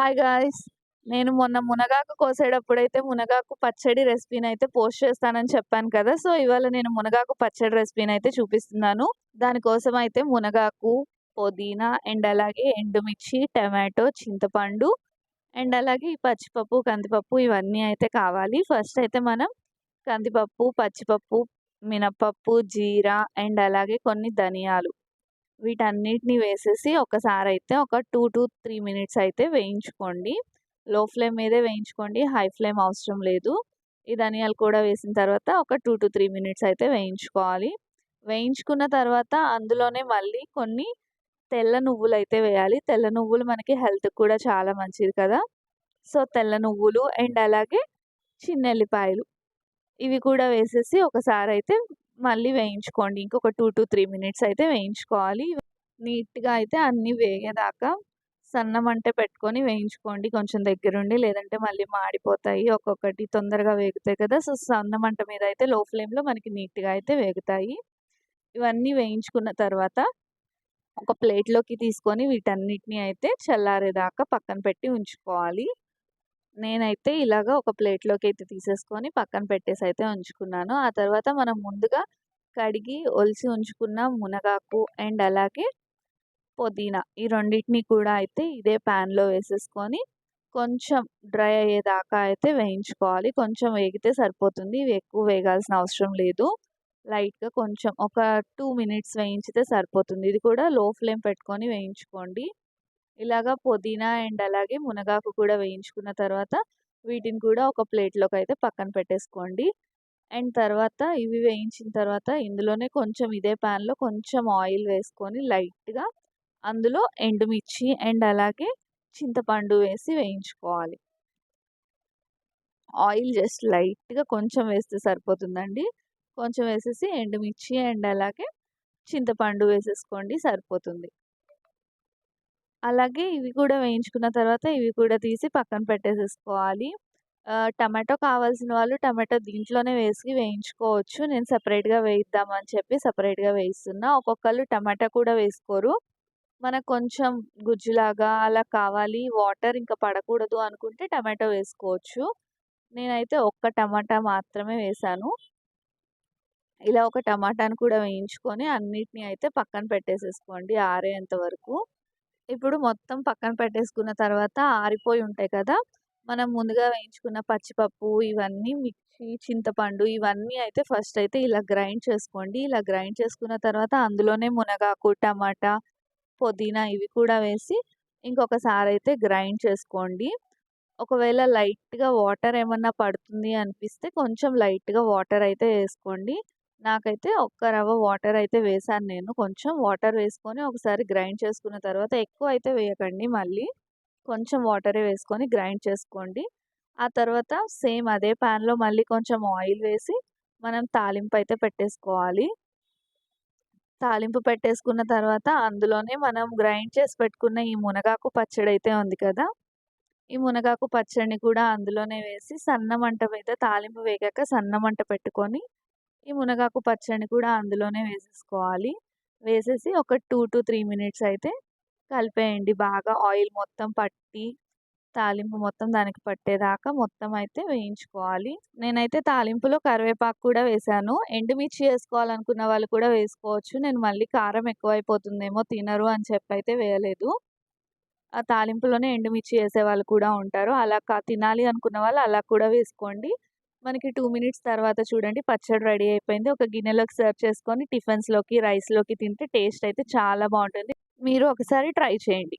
Hi guys. నేను మొన్న మునగాకు కోసేటప్పుడైతే మునగాకు పచ్చడి రెసిపీని అయితే పోస్ట్ చేస్తానని చెప్పాను కదా సో ఇవాళ నేను మునగాకు పచ్చడి రెసిపీని అయితే చూపిస్తున్నాను. దానికోసం అయితే మునగాకు పుదీనా అండ్ అలాగే ఎండుమిర్చి టమాటో చింతపండు అండ్ అలాగే ఈ పచ్చిపప్పు కందిపప్పు ఇవన్నీ అయితే కావాలి. ఫస్ట్ అయితే మనం కందిపప్పు పచ్చిపప్పు మినపప్పు జీరా అండ్ అలాగే కొన్ని ధనియాలు. వీటన్నిటిని వేసేసి ఒకసారి అయితే ఒక టూ టు త్రీ మినిట్స్ అయితే వేయించుకోండి. లో ఫ్లేమ్ మీదే వేయించుకోండి. హై ఫ్లేమ్ అవసరం లేదు. ఈ ధనియాలు కూడా వేసిన తర్వాత ఒక టూ టు త్రీ మినిట్స్ అయితే వేయించుకోవాలి. వేయించుకున్న తర్వాత అందులోనే మళ్ళీ కొన్ని తెల్ల నువ్వులు అయితే వేయాలి. తెల్ల నువ్వులు మనకి హెల్త్కి కూడా చాలా మంచిది కదా. సో తెల్ల నువ్వులు అండ్ అలాగే చిన్నెల్లిపాయలు ఇవి కూడా వేసేసి ఒకసారి అయితే మళ్ళీ వేయించుకోండి. ఇంకొక టూ టు త్రీ మినిట్స్ అయితే వేయించుకోవాలి. నీట్గా అయితే అన్నీ వేగేదాకా సన్న మంట పెట్టుకొని వేయించుకోండి. కొంచెం దగ్గరుండి లేదంటే మళ్ళీ మాడిపోతాయి. ఒక్కొక్కటి తొందరగా వేగుతాయి కదా! సో సన్న మంట మీద అయితే లో ఫ్లేమ్లో మనకి నీట్గా అయితే వేగుతాయి. ఇవన్నీ వేయించుకున్న తర్వాత ఒక ప్లేట్లోకి తీసుకొని వీటన్నిటిని అయితే చల్లారేదాకా పక్కన పెట్టి ఉంచుకోవాలి. నేనైతే ఇలాగ ఒక ప్లేట్లోకి అయితే తీసేసుకొని పక్కన పెట్టేసి అయితే ఉంచుకున్నాను. ఆ తర్వాత మనం ముందుగా కడిగి ఒలిసి ఉంచుకున్న మునగాకు అండ్ అలాగే పుదీనా ఈ రెండింటిని కూడా అయితే ఇదే ప్యాన్లో వేసేసుకొని కొంచెం డ్రై అయ్యేదాకా అయితే వేయించుకోవాలి. కొంచెం వేగితే సరిపోతుంది. ఇవి ఎక్కువ వేగాల్సిన అవసరం లేదు. లైట్గా కొంచెం ఒక టూ మినిట్స్ వేయించితే సరిపోతుంది. ఇది కూడా లో ఫ్లేమ్ పెట్టుకొని వేయించుకోండి. ఇలాగా పుదీనా అండ్ అలాగే మునగాకు కూడా వేయించుకున్న తర్వాత వీటిని కూడా ఒక ప్లేట్లోకి అయితే పక్కన పెట్టేసుకోండి. అండ్ తర్వాత ఇవి వేయించిన తర్వాత ఇందులోనే కొంచెం ఇదే ప్యాన్లో కొంచెం ఆయిల్ వేసుకొని లైట్గా అందులో ఎండుమిర్చి అండ్ అలాగే చింతపండు వేసి వేయించుకోవాలి. ఆయిల్ జస్ట్ లైట్గా కొంచెం వేస్తే సరిపోతుందండి. కొంచెం వేసేసి ఎండుమిర్చి అండ్ అలాగే చింతపండు వేసేసుకోండి సరిపోతుంది. అలాగే ఇవి కూడా వేయించుకున్న తర్వాత ఇవి కూడా తీసి పక్కన పెట్టేసేసుకోవాలి. టమాటో కావాల్సిన వాళ్ళు టమాటో దీంట్లోనే వేసి వేయించుకోవచ్చు. నేను సపరేట్గా వేయిద్దామని చెప్పి సపరేట్గా వేయిస్తున్నా. ఒక్కొక్కరు టమాటా కూడా వేసుకోరు. మనకు కొంచెం గుజ్జులాగా అలా కావాలి. వాటర్ ఇంకా పడకూడదు అనుకుంటే టమాటో వేసుకోవచ్చు. నేనైతే ఒక్క టమాటా మాత్రమే వేసాను. ఇలా ఒక టమాటాను కూడా వేయించుకొని అన్నిటిని అయితే పక్కన పెట్టేసేసుకోండి ఆరేంత వరకు. ఇప్పుడు మొత్తం పక్కన పెట్టేసుకున్న తర్వాత ఆరిపోయి ఉంటాయి కదా! మనం ముందుగా వేయించుకున్న పచ్చిపప్పు ఇవన్నీ మిర్చి చింతపండు ఇవన్నీ అయితే ఫస్ట్ అయితే ఇలా గ్రైండ్ చేసుకోండి. ఇలా గ్రైండ్ చేసుకున్న తర్వాత అందులోనే మునగాకు టమాటా పుదీనా ఇవి కూడా వేసి ఇంకొకసారి అయితే గ్రైండ్ చేసుకోండి. ఒకవేళ లైట్గా వాటర్ ఏమన్నా పడుతుంది అనిపిస్తే కొంచెం లైట్గా వాటర్ అయితే వేసుకోండి. నాకైతే ఒక్క రవ్వ వాటర్ అయితే వేసాను నేను. కొంచెం వాటర్ వేసుకొని ఒకసారి గ్రైండ్ చేసుకున్న తర్వాత ఎక్కువ అయితే వేయకండి మళ్ళీ. కొంచెం వాటరే వేసుకొని గ్రైండ్ చేసుకోండి. ఆ తర్వాత సేమ్ అదే ప్యాన్లో మళ్ళీ కొంచెం ఆయిల్ వేసి మనం తాలింపు అయితే పెట్టేసుకోవాలి. తాలింపు పెట్టేసుకున్న తర్వాత అందులోనే మనం గ్రైండ్ చేసి పెట్టుకున్న ఈ మునగాకు పచ్చడి అయితే ఉంది కదా! ఈ మునగాకు పచ్చడిని కూడా అందులోనే వేసి సన్న మంట మీద తాలింపు వేగాక సన్న మంట పెట్టుకొని ఈ మునగాకు పచ్చడిని కూడా అందులోనే వేసేసుకోవాలి. వేసేసి ఒక టూ టు త్రీ మినిట్స్ అయితే కలిపేయండి. బాగా ఆయిల్ మొత్తం పట్టి తాలింపు మొత్తం దానికి పట్టేదాకా మొత్తం అయితే వేయించుకోవాలి. నేనైతే తాలింపులో కరివేపాకు కూడా వేసాను. ఎండుమిర్చి వేసుకోవాలనుకున్న వాళ్ళు కూడా వేసుకోవచ్చు. నేను మళ్ళీ కారం ఎక్కువైపోతుందేమో తినరు అని చెప్పి అయితే వేయలేదు. ఆ తాలింపులోనే ఎండుమిర్చి వేసే వాళ్ళు కూడా ఉంటారు. అలా తినాలి అనుకున్న వాళ్ళు అలా కూడా వేసుకోండి. మనకి టూ మినిట్స్ తర్వాత చూడండి పచ్చడి రెడీ అయిపోయింది. ఒక గిన్నెలోకి సర్వ్ చేసుకొని టిఫిన్స్లోకి రైస్లోకి తింటే టేస్ట్ అయితే చాలా బాగుంటుంది. మీరు ఒకసారి ట్రై చేయండి.